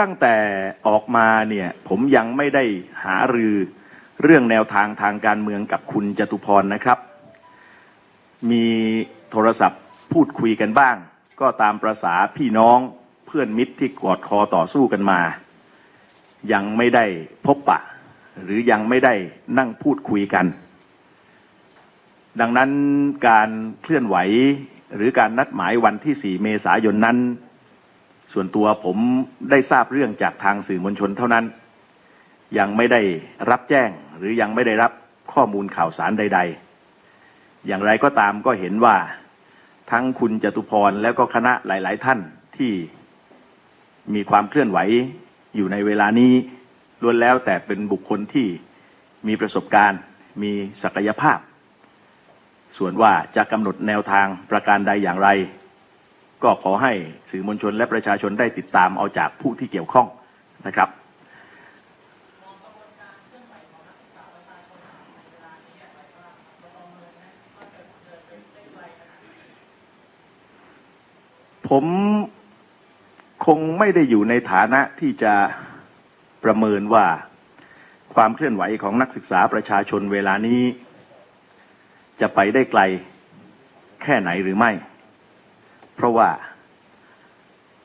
ตั้งแต่ออกมาเนี่ยผมยังไม่ได้หารือเรื่องแนวทางทางการเมืองกับคุณจตุพรนะครับ มีโทรศัพท์พูดคุยกันบ้าง ก็ตามประษาพี่น้องเพื่อนมิตรที่กอดคอต่อสู้กันมา ยังไม่ได้พบปะ หรือยังไม่ได้นั่งพูดคุยกัน ดังนั้นการเคลื่อนไหวหรือการนัดหมายวันที่ 4 เมษายนนั้น ส่วนตัวผมได้ทราบเรื่องจากทางสื่อมวลชนเท่านั้น ยังไม่ได้รับแจ้งหรือยังไม่ได้รับข้อมูลข่าวสารใด ๆ อย่างไรก็ตามก็เห็นว่าทั้งคุณจตุพรแล้วก็คณะหลาย ๆ ท่านที่มีความเคลื่อนไหวอยู่ในเวลานี้ล้วนแล้วแต่เป็นบุคคลที่มีประสบการณ์ มีศักยภาพ ส่วนว่าจะกำหนดแนวทางประการใดอย่างไร ก็ขอให้สื่อมวลชนและประชาชนได้ติดตามเอาจากผู้ที่เกี่ยวข้องนะครับผมคงไม่ได้อยู่ในฐานะที่จะประเมินว่าความเคลื่อนไหวของนักศึกษาประชาชนเวลานี้ จะไปได้ไกลแค่ไหนหรือไม่ เพราะว่า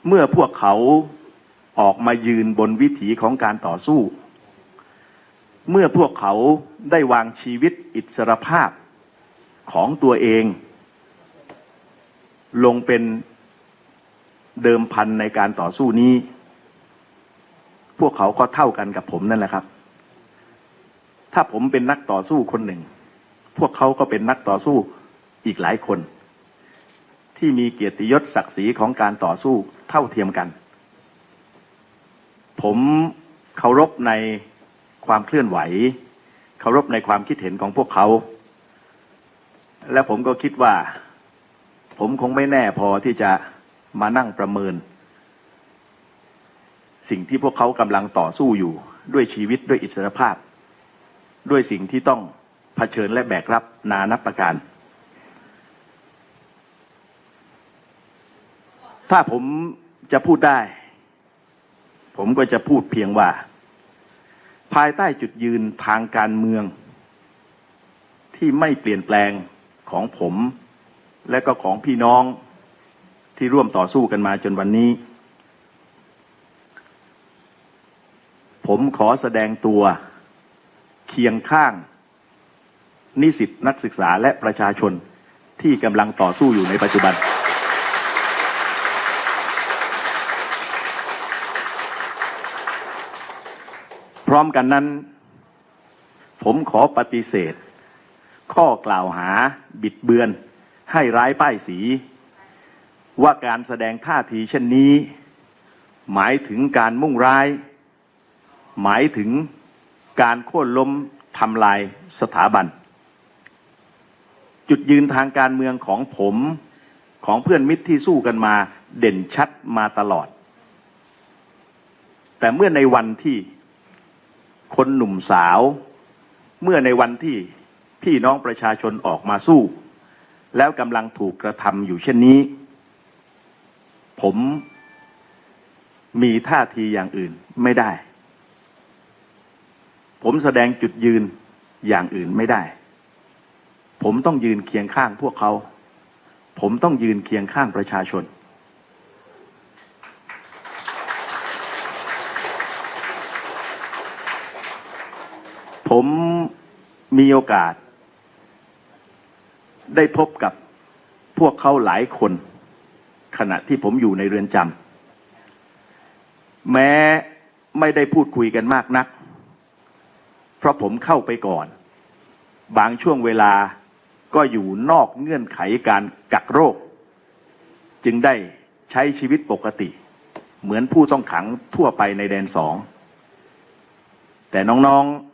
เมื่อพวกเขาออกมายืนบนวิถีของการต่อสู้ เมื่อพวกเขาได้วางชีวิตอิสรภาพของตัวเอง ลงเป็นเดิมพันในการต่อสู้นี้ พวกเขาก็เท่ากันกับผมนั่นแหละครับ ถ้าผมเป็นนักต่อสู้คนหนึ่ง พวกเขาก็เป็นนักต่อสู้อีกหลายคน ที่มีเกียรติยศศักดิ์ศรีของการต่อสู้เท่าเทียมกัน ผมเคารพในความเคลื่อนไหว เคารพในความคิดเห็นของพวกเขา และผมก็คิดว่า ผมคงไม่แน่พอที่จะมานั่งประเมิน สิ่งที่พวกเขากำลังต่อสู้อยู่ด้วยชีวิตด้วยอิสรภาพ ด้วยสิ่งที่ต้องเผชิญและแบกรับนานับประการ ถ้าผมจะพูดได้ ผมก็จะพูดเพียงว่า ภายใต้จุดยืนทางการเมือง ที่ไม่เปลี่ยนแปลงของผม และก็ของพี่น้องที่ร่วมต่อสู้กันมาจนวันนี้ ผมขอแสดงตัวเคียงข้าง นิสิตนักศึกษาและประชาชนที่กำลังต่อสู้อยู่ในปัจจุบัน ร้อมกันนั้น ผมขอปฏิเสธ ข้อกล่าวหาบิดเบือน ให้ร้ายป้ายสี ว่าการแสดงท่าทีเช่นนี้ หมายถึงการมุ่งร้าย หมายถึงการโค่นล้มทำลายสถาบัน จุดยืนทางการเมืองของผมของเพื่อนมิตรที่สู้กันมาเด่นชัดมาตลอด แต่เมื่อในวันที่ คนหนุ่มสาว เมื่อในวันที่พี่น้องประชาชนออกมาสู้ แล้วกำลังถูกกระทำอยู่เช่นนี้ ผมมีท่าทีอย่างอื่นไม่ได้ ผมแสดงจุดยืนอย่างอื่นไม่ได้ ผมต้องยืนเคียงข้างพวกเขา ผมต้องยืนเคียงข้างประชาชน ผมมีโอกาส ได้พบกับพวกเขาหลายคน ขณะที่ผมอยู่ในเรือนจำแม้ไม่ได้พูดคุยกันมากนัก เพราะผมเข้าไปก่อน บางช่วงเวลาก็อยู่นอกเงื่อนไขการกักโรค จึงได้ใช้ชีวิตปกติ เหมือนผู้ต้องขังทั่วไปในแดนสอง แต่น้องๆ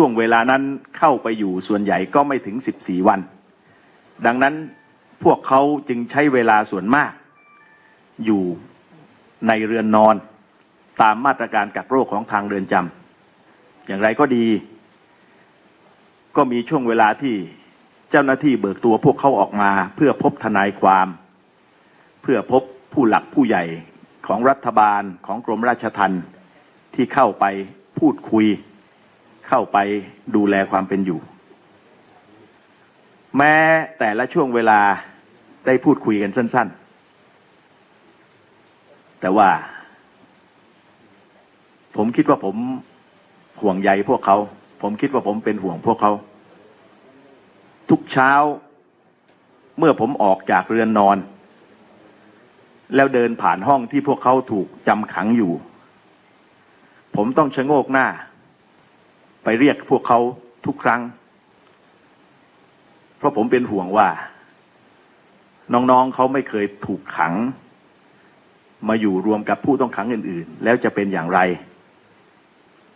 ช่วงเวลานั้นเข้าไปอยู่ส่วนใหญ่ก็ไม่ถึง 14 วัน ดังนั้นพวกเขาจึงใช้เวลาส่วนมาก อยู่ในเรือนนอนตามมาตรการกักโรคของทางเรือนจำอย่างไรก็ดี ก็มีช่วงเวลาที่เจ้าหน้าที่เบิกตัวพวกเขาออกมา เพื่อพบทนายความ เพื่อพบผู้หลักผู้ใหญ่ของรัฐบาลของกรมราชทัณฑ์ที่เข้าไปพูดคุย เข้าไปดูแลความเป็นอยู่ แม้แต่ละช่วงเวลาได้พูดคุยกันสั้น ๆ แต่ว่า ผมคิดว่าผมห่วงใยพวกเขา ผมคิดว่าผมเป็นห่วงพวกเขา ทุกเช้าเมื่อผมออกจากเรือนนอน แล้วเดินผ่านห้องที่พวกเขาถูกจำขังอยู่ ผมต้องชะโงกหน้า ไปเรียกพวกเขาทุกครั้ง เพราะผมเป็นห่วงว่า น้องๆเขาไม่เคยถูกขัง มาอยู่รวมกับผู้ต้องขังอื่น ๆ แล้วจะเป็นอย่างไร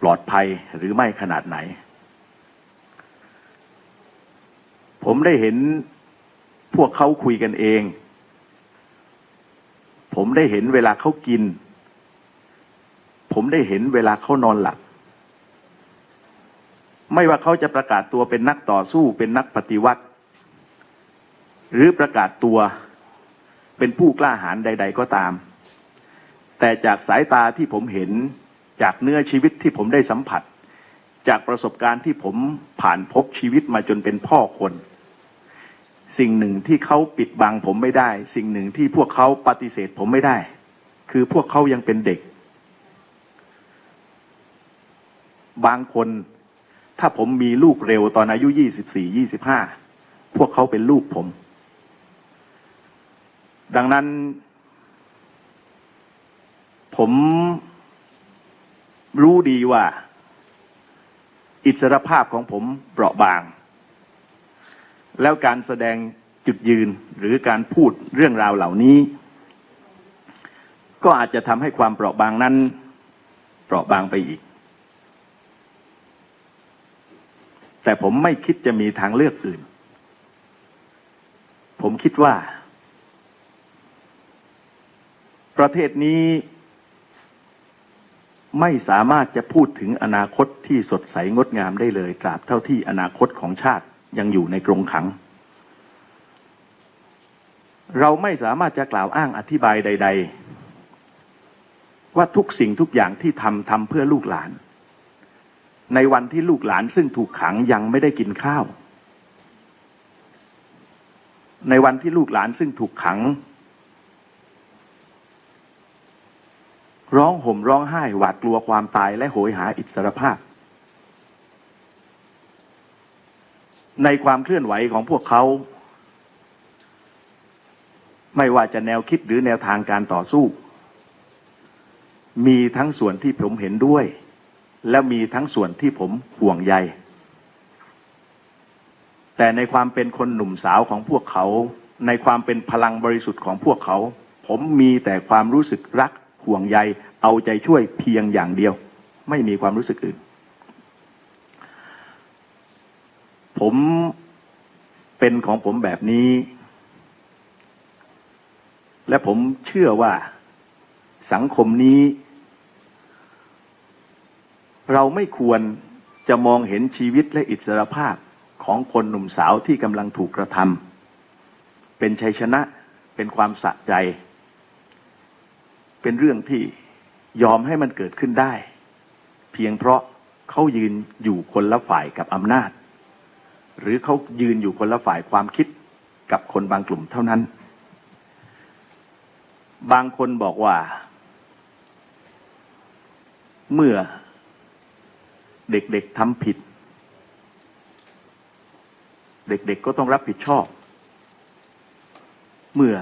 ปลอดภัยหรือไม่ขนาดไหน ผมได้เห็นพวกเขาคุยกันเอง ผมได้เห็นเวลาเขากิน ผมได้เห็นเวลาเขานอนหลับ ไม่ว่าเขาจะประกาศตัวเป็นนักต่อสู้เป็นนักปฏิวัติ หรือประกาศตัวเป็นผู้กล้าหาญใด ๆ ก็ตาม แต่จากสายตาที่ผมเห็นจากเนื้อชีวิตที่ผมได้สัมผัส จากประสบการณ์ที่ผมผ่านพบชีวิตมาจนเป็นพ่อคน สิ่งหนึ่งที่เขาปิดบังผมไม่ได้ สิ่งหนึ่งที่พวกเขาปฏิเสธผมไม่ได้ คือพวกเขายังเป็นเด็ก บางคน ถ้าผมมีลูกเร็วตอนอายุ24 25พวกเขาเป็นลูกผม ดังนั้น ผมรู้ดีว่า อิสรภาพของผมเปราะบาง แล้วการแสดงจุดยืนหรือการพูดเรื่องราวเหล่านี้ ก็อาจจะทำให้ความเปราะบางนั้น เปราะบางไปอีก แต่ผมไม่คิดจะมีทางเลือกอื่น ผมคิดว่า ประเทศนี้ไม่สามารถจะพูดถึงอนาคตที่สดใสงดงามได้เลยตราบเท่าที่อนาคตของชาติยังอยู่ในกรงขัง เราไม่สามารถจะกล่าวอ้างอธิบายใด ๆ ว่าทุกสิ่งทุกอย่างที่ทำทำเพื่อลูกหลาน ในวันที่ลูกหลานซึ่งถูกขังยังไม่ได้กินข้าว ในวันที่ลูกหลานซึ่งถูกขัง ร้องห่มร้องไห้หวาดกลัวความตายและโหยหาอิสรภาพ ในความเคลื่อนไหวของพวกเขา ไม่ว่าจะแนวคิดหรือแนวทางการต่อสู้ มีทั้งส่วนที่ผมเห็นด้วย และมีทั้งส่วนที่ผมห่วงใย แต่ในความเป็นคนหนุ่มสาวของพวกเขา ในความเป็นพลังบริสุทธิ์ของพวกเขา ผมมีแต่ความรู้สึกรักห่วงใย เอาใจช่วยเพียงอย่างเดียว ไม่มีความรู้สึกอื่น ผมเป็นของผมแบบนี้ และผมเชื่อว่าสังคมนี้ เราไม่ควรจะมองเห็นชีวิตและอิสรภาพของคนหนุ่มสาวที่กำลังถูกกระทำเป็นชัยชนะเป็นความสะใจ เป็นเรื่องที่ยอมให้มันเกิดขึ้นได้ เพียงเพราะเขายืนอยู่คนละฝ่ายกับอำนาจ หรือเขายืนอยู่คนละฝ่ายความคิดกับคนบางกลุ่มเท่านั้น บางคนบอกว่า เมื่อ เด็กๆทำผิด เด็กๆก็ต้องรับผิดชอบ เมื่อ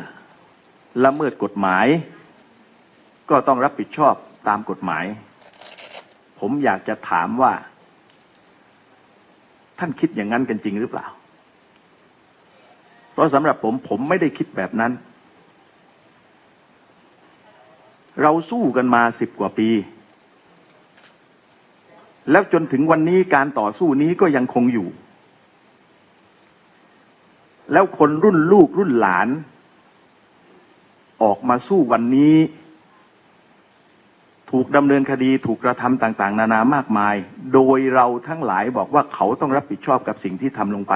ละเมิดกฎหมาย ก็ต้องรับผิดชอบตามกฎหมาย ผมอยากจะถามว่า ท่านคิดอย่างนั้นกันจริงหรือเปล่า เพราะสำหรับผมผมไม่ได้คิดแบบนั้น เราสู้กันมาสิบกว่าปี แล้วจนถึงวันนี้การต่อสู้นี้ก็ยังคงอยู่ แล้วคนรุ่นลูกรุ่นหลาน ออกมาสู้วันนี้ ถูกดำเนินคดีถูกกระทำต่างๆ นานามากมาย โดยเราทั้งหลายบอกว่าเขาต้องรับผิดชอบกับสิ่งที่ทำลงไป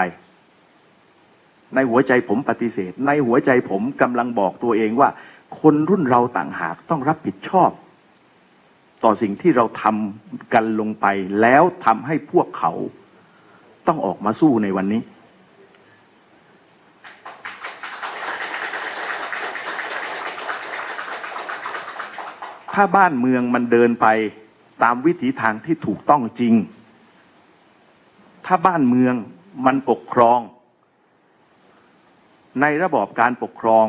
ในหัวใจผมปฏิเสธ ในหัวใจผมกำลังบอกตัวเองว่า คนรุ่นเราต่างหากต้องรับผิดชอบ ต่อสิ่งที่เราทำกันลงไป แล้วทำให้พวกเขาต้องออกมาสู้ในวันนี้ ถ้าบ้านเมืองมันเดินไปตามวิถีทางที่ถูกต้องจริง ถ้าบ้านเมืองมันปกครอง ในระบอบการปกครอง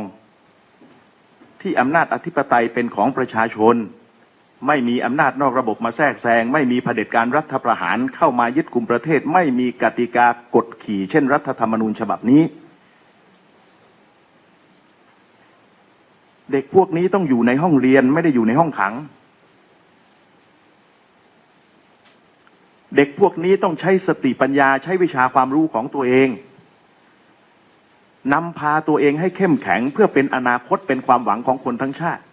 ที่อำนาจอธิปไตยเป็นของประชาชน ไม่มีอำนาจนอกระบบมาแทรกแซง ไม่มีเผด็จการรัฐประหารเข้ามายึดกลุ่มประเทศ ไม่มีกติกากฎขี่ เช่น รัฐธรรมนูญฉบับนี้ เด็กพวกนี้ต้องอยู่ในห้องเรียนไม่ได้อยู่ในห้องขัง เด็กพวกนี้ต้องใช้สติปัญญาใช้วิชาความรู้ของตัวเองนำพาตัวเองให้เข้มแข็งเพื่อเป็นอนาคตเป็นความหวังของคนทั้งชาติ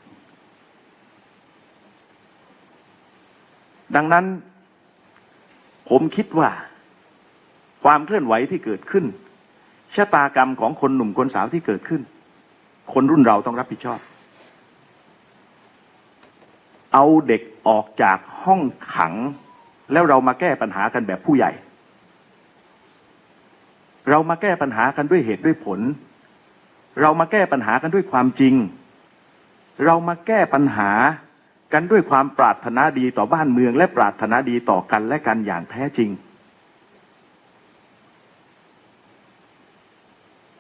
ดังนั้น ผมคิดว่า ความเคลื่อนไหวที่เกิดขึ้นชะตากรรมของคนหนุ่มคนสาวที่เกิดขึ้น คนรุ่นเราต้องรับผิดชอบ เอาเด็กออกจากห้องขัง แล้วเรามาแก้ปัญหากันแบบผู้ใหญ่ เรามาแก้ปัญหากันด้วยเหตุด้วยผล เรามาแก้ปัญหากันด้วยความจริง เรามาแก้ปัญหา กันด้วยความปรารถนาดีต่อบ้านเมือง และปรารถนาดีต่อกันและกันอย่างแท้จริง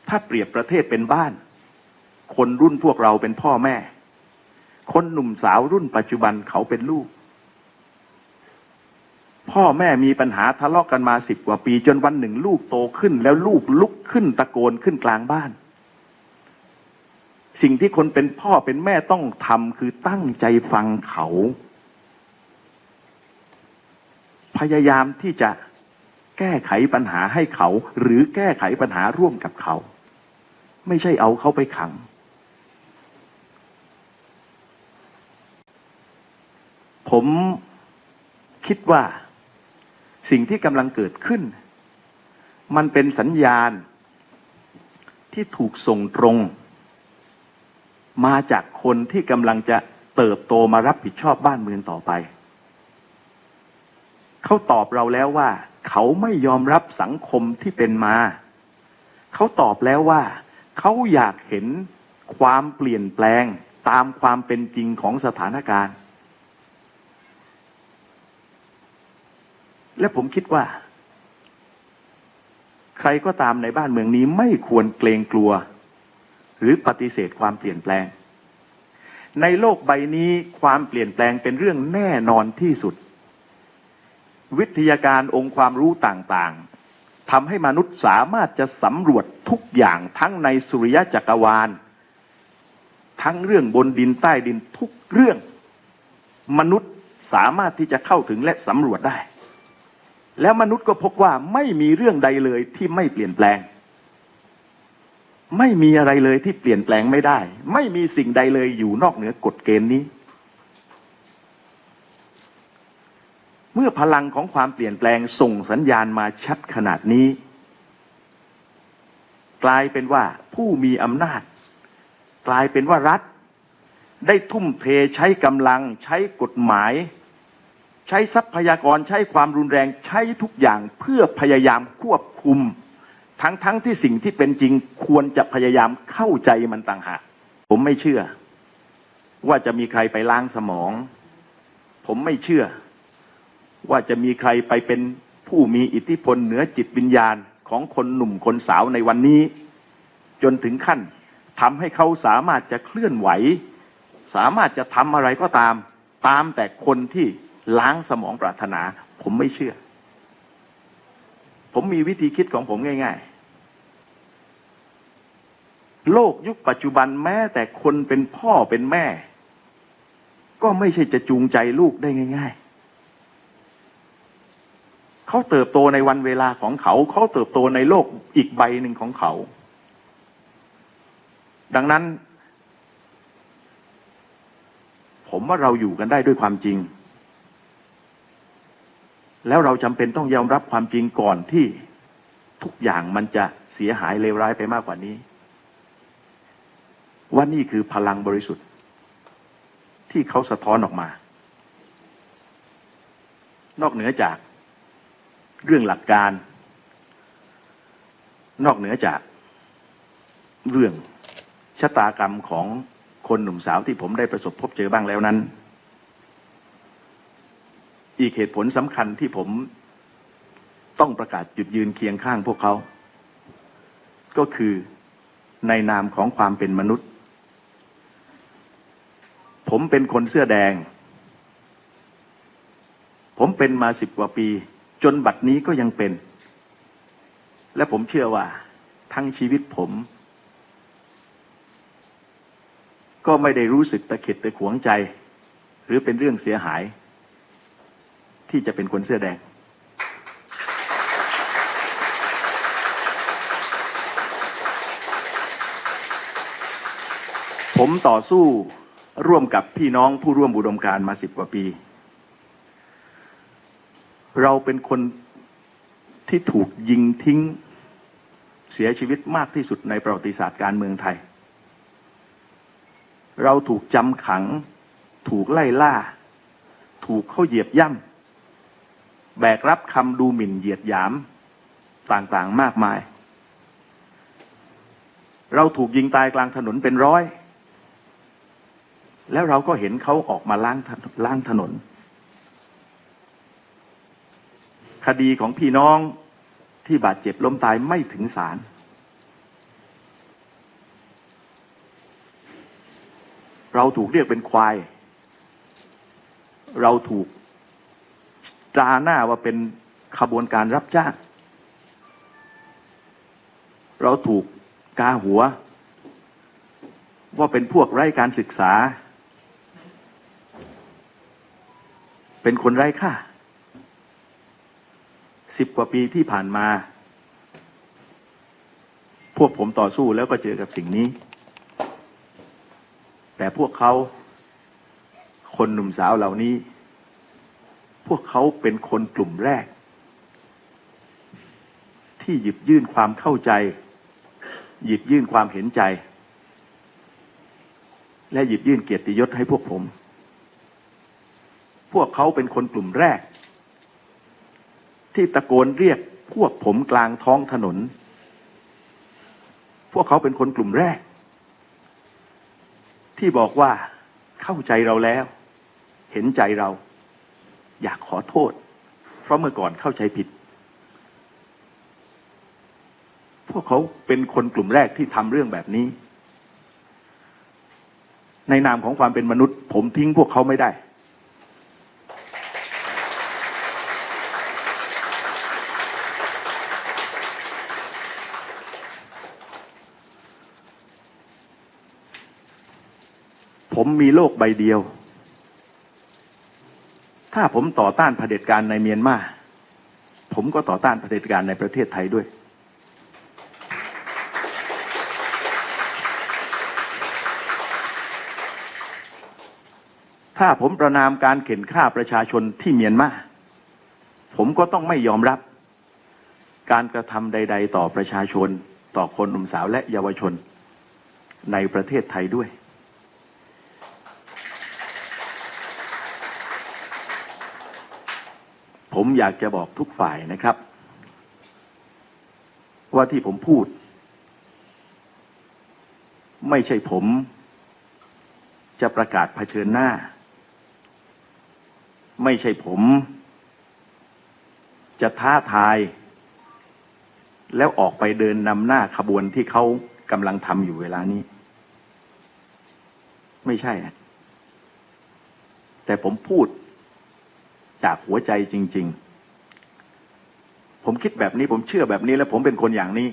ถ้าเปรียบประเทศเป็นบ้าน คนรุ่นพวกเราเป็นพ่อแม่ คนหนุ่มสาวรุ่นปัจจุบันเขาเป็นลูก พ่อแม่มีปัญหาทะเลาะกันมาสิบกว่าปี จนวันหนึ่งลูกโตขึ้น แล้วลูกลุกขึ้นตะโกนขึ้นกลางบ้าน สิ่งที่คนเป็นพ่อเป็นแม่ต้องทำคือตั้งใจฟังเขา พยายามที่จะแก้ไขปัญหาให้เขา หรือแก้ไขปัญหาร่วมกับเขา ไม่ใช่เอาเขาไปขัง ผมคิดว่าสิ่งที่กำลังเกิดขึ้น มันเป็นสัญญาณที่ถูกส่งตรง มาจากคนที่กำลังจะเติบโตมารับผิดชอบบ้านเมืองต่อไป เขาตอบเราแล้วว่า เขาไม่ยอมรับสังคมที่เป็นมา เขาตอบแล้วว่า เขาอยากเห็นความเปลี่ยนแปลงตามความเป็นจริงของสถานการณ์ และผมคิดว่า ใครก็ตามในบ้านเมืองนี้ไม่ควรเกรงกลัว หรือปฏิเสธความเปลี่ยนแปลง ในโลกใบนี้ความเปลี่ยนแปลงเป็นเรื่องแน่นอนที่สุด วิทยาการองค์ความรู้ต่างๆทำให้มนุษย์สามารถจะสำรวจทุกอย่างทั้งในสุริยะจักรวาล ทั้งเรื่องบนดินใต้ดินทุกเรื่อง มนุษย์สามารถที่จะเข้าถึงและสำรวจได้ แล้วมนุษย์ก็พบว่าไม่มีเรื่องใดเลยที่ไม่เปลี่ยนแปลง ไม่มีอะไรเลยที่เปลี่ยนแปลงไม่ได้ ไม่มีสิ่งใดเลยอยู่นอกเหนือกฎเกณฑ์นี้ เมื่อพลังของความเปลี่ยนแปลงส่งสัญญาณมาชัดขนาดนี้ กลายเป็นว่าผู้มีอำนาจ กลายเป็นว่ารัฐ ได้ทุ่มเทใช้กำลังใช้กฎหมาย ใช้ทรัพยากรใช้ความรุนแรงใช้ทุกอย่างเพื่อพยายามควบคุม ทั้งทั้งที่สิ่งที่เป็นจริงควรจะพยายามเข้าใจมันต่างหากผมไม่เชื่อ ว่าจะมีใครไปล้างสมอง ผมไม่เชื่อ ว่าจะมีใครไปเป็นผู้มีอิทธิพลเหนือจิตวิญญาณของคนหนุ่มคนสาวในวันนี้ จนถึงขั้นทำให้เขาสามารถจะเคลื่อนไหว สามารถจะทำอะไรก็ตาม ตามแต่คนที่ล้างสมองปรารถนา ผมไม่เชื่อ ผมมีวิธีคิดของผมง่าย ๆ โลกยุคปัจจุบันแม้แต่คนเป็นพ่อเป็นแม่ ก็ไม่ใช่จะจูงใจลูกได้ง่าย ๆ เขาเติบโตในวันเวลาของเขา เขาเติบโตในโลกอีกใบหนึ่งของเขา ดังนั้น ผมว่าเราอยู่กันได้ด้วยความจริง แล้วเราจำเป็นต้องยอมรับความจริงก่อนที่ทุกอย่างมันจะเสียหายเลวร้ายไปมากกว่านี้ ว่านี่คือพลังบริสุทธิ์ ที่เขาสะท้อนออกมา นอกเหนือจากเรื่องหลักการ นอกเหนือจากเรื่องชะตากรรมของคนหนุ่มสาวที่ผมได้ประสบพบเจอบ้างแล้วนั้น อีกเหตุผลสำคัญที่ผมต้องประกาศหยุดยืนเคียงข้างพวกเขา ก็คือในนามของความเป็นมนุษย์ ผมเป็นคนเสื้อแดง ผมเป็นมาสิบกว่าปี จนบัดนี้ก็ยังเป็น และผมเชื่อว่า ทั้งชีวิตผม ก็ไม่ได้รู้สึกตะเข็ดตะขวงใจ หรือเป็นเรื่องเสียหาย ที่จะเป็นคนเสื้อแดง ผมต่อสู้ ร่วมกับพี่น้องผู้ร่วมอุดมการมาสิบกว่าปี เราเป็นคนที่ถูกยิงทิ้งเสียชีวิตมากที่สุดในประวัติศาสตร์การเมืองไทย เราถูกจำขัง ถูกไล่ล่า ถูกเข้าเหยียบย่ำแบกรับคำดูหมิ่นเหยียดหยามต่างๆมากมาย เราถูกยิงตายกลางถนนเป็นร้อย แล้วเราก็เห็นเขาออกมาล้างล้างถนน คดีของพี่น้องที่บาดเจ็บล้มตายไม่ถึงศาลเราถูกเรียกเป็นควาย เราถูกตราหน้าว่าเป็นขบวนการรับจ้าง เราถูกกาหัว ว่าเป็นพวกไร้การศึกษา เป็นคนไร้ค่าสิบกว่าปีที่ผ่านมา พวกผมต่อสู้แล้วก็เจอกับสิ่งนี้ แต่พวกเขาคนหนุ่มสาวเหล่านี้ พวกเขาเป็นคนกลุ่มแรก ที่หยิบยื่นความเข้าใจ หยิบยื่นความเห็นใจ และหยิบยื่นเกียรติยศให้พวกผม พวกเขาเป็นคนกลุ่มแรก ที่ตะโกนเรียกพวกผมกลางท้องถนน พวกเขาเป็นคนกลุ่มแรก ที่บอกว่าเข้าใจเราแล้ว เห็นใจเรา อยากขอโทษ เพราะเมื่อก่อนเข้าใจผิด พวกเขาเป็นคนกลุ่มแรกที่ทำเรื่องแบบนี้ ในนามของความเป็นมนุษย์ ผมทิ้งพวกเขาไม่ได้ ผมมีโลกใบเดียว ถ้าผมต่อต้านเผด็จการในเมียนมา ผมก็ต่อต้านเผด็จการในประเทศไทยด้วย ถ้าผมประนามการเข็นฆ่าประชาชนที่เมียนมา ผมก็ต้องไม่ยอมรับ การกระทำใด ๆ ต่อประชาชน ต่อคนหนุ่มสาวและเยาวชนในประเทศไทยด้วย ผมอยากจะบอกทุกฝ่ายนะครับ ว่าที่ผมพูด ไม่ใช่ผม จะประกาศเผชิญหน้า ไม่ใช่ผม จะท้าทาย แล้วออกไปเดินนำหน้าขบวนที่เขากำลังทำอยู่เวลานี้ ไม่ใช่นะแต่ผมพูด จากหัวใจจริง ๆ ผมคิดแบบนี้ผมเชื่อแบบนี้และผมเป็นคนอย่างนี้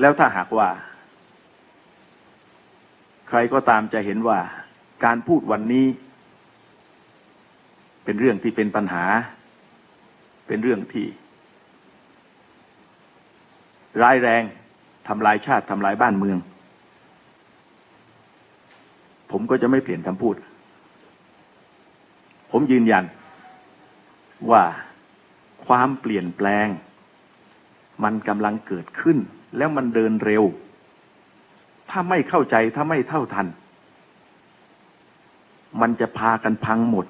แล้วถ้าหากว่า ใครก็ตามจะเห็นว่าการพูดวันนี้ เป็นเรื่องที่เป็นปัญหา เป็นเรื่องที่ ร้ายแรงทำลายชาติทำลายบ้านเมือง ผมก็จะไม่เปลี่ยนคำพูด ผมยืนยัน ว่าความเปลี่ยนแปลง มันกำลังเกิดขึ้น แล้วมันเดินเร็ว ถ้าไม่เข้าใจถ้าไม่เท่าทัน มันจะพากันพังหมด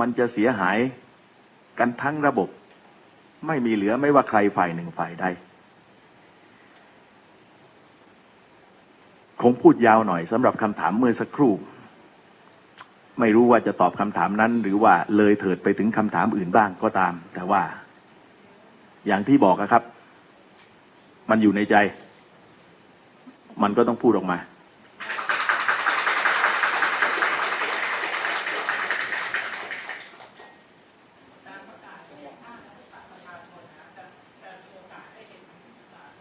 มันจะเสียหายกันทั้งระบบ ไม่มีเหลือไม่ว่าใครฝ่ายหนึ่งฝ่ายใด คงพูดยาวหน่อยสำหรับคำถามเมื่อสักครู่ ไม่รู้ว่าจะตอบคำถามนั้น หรือว่าเลยเถิดไปถึงคำถามอื่นบ้างก็ตาม แต่ว่า อย่างที่บอกครับ มันอยู่ในใจ มันก็ต้องพูดออกมา